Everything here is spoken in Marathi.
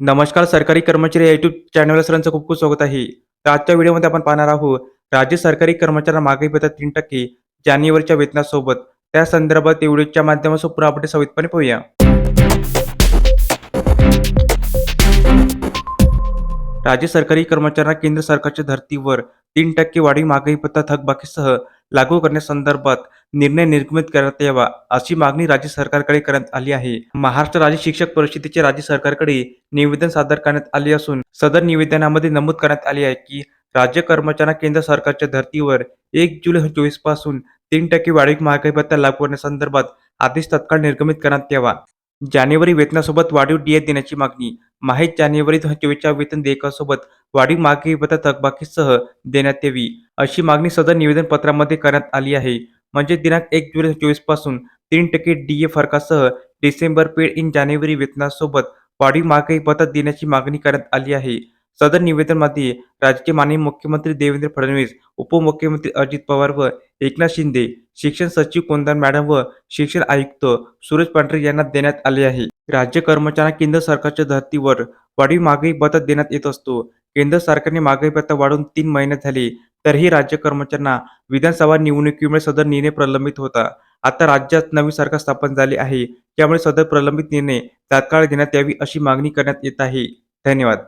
नमस्कार सरकारी कर्मचारी या युट्यूब चॅनलवर सरांचं खूप खूप स्वागत आहे. तर आजच्या व्हिडिओमध्ये आपण पाहणार आहोत राज्य सरकारी कर्मचाऱ्यांना मागे भत्ता तीन टक्के जानेवारीच्या वेतनासोबत. त्या संदर्भात व्हिडिओच्या माध्यमातून पुरा आपण सवितपणे पाहूया. राज्य सरकारी कर्मचाऱ्यांना केंद्र सरकारच्या धर्तीवर तीन टक्के वाढीव मागणी भत्ता थकबाकीसह लागू करण्यासंदर्भात निर्णय निर्गमित करण्यात यावा अशी मागणी राज्य सरकारकडे करण्यात आली आहे. महाराष्ट्र राज्य शिक्षक परिषदेचे राज्य सरकारकडे निवेदन सादर करण्यात आले असून सदर निवेदनामध्ये नमूद करण्यात आले आहे की राज्य कर्मचाऱ्यांना केंद्र सरकारच्या धर्तीवर एक जुलै चोवीसपासून तीन टक्के वाढीव महागाई भत्ता लागू करण्यासंदर्भात आदेश तत्काळ निर्गमित करण्यात यावा. जानेवारी वेतनासोबत वाढीव डीए देण्याची मागणी माहीत जानेवारी दोन हजार चोवीसच्या वेतन देयकासोबत वाढीव महागाई भत्ता थकबाकीसह देण्यात यावी अशी मागणी सदर निवेदन पत्रामध्ये करण्यात आली आहे. म्हणजे दिनांक एक जुलै चोवीसपासून तीन टक्के डी ए फरकासह डिसेंबर पेड इन जानेवारी वेतनासोबत वाढीव महागाई भत्ता देण्याची मागणी करण्यात आली आहे. सदर निवेदनमध्ये राजकीय माननीय मुख्यमंत्री देवेंद्र फडणवीस उपमुख्यमंत्री अजित पवार व एकनाथ शिंदे शिक्षण सचिव कोंदान मॅडम व शिक्षण आयुक्त सूरज पांढरे यांना देण्यात आले आहे. राज्य कर्मचाऱ्यांना केंद्र सरकारच्या धर्तीवर वाढीव मागणी भत्ता देण्यात येत असतो. केंद्र सरकारने मागणी भत्ता वाढवून तीन महिने झाले तरीही राज्य कर्मचाऱ्यांना विधानसभा निवडणुकीमुळे सदर निर्णय प्रलंबित होता. आता राज्यात नवीन सरकार स्थापन झाले आहे त्यामुळे सदर प्रलंबित निर्णय तात्काळ घेण्यात यावी अशी मागणी करण्यात येत आहे. धन्यवाद.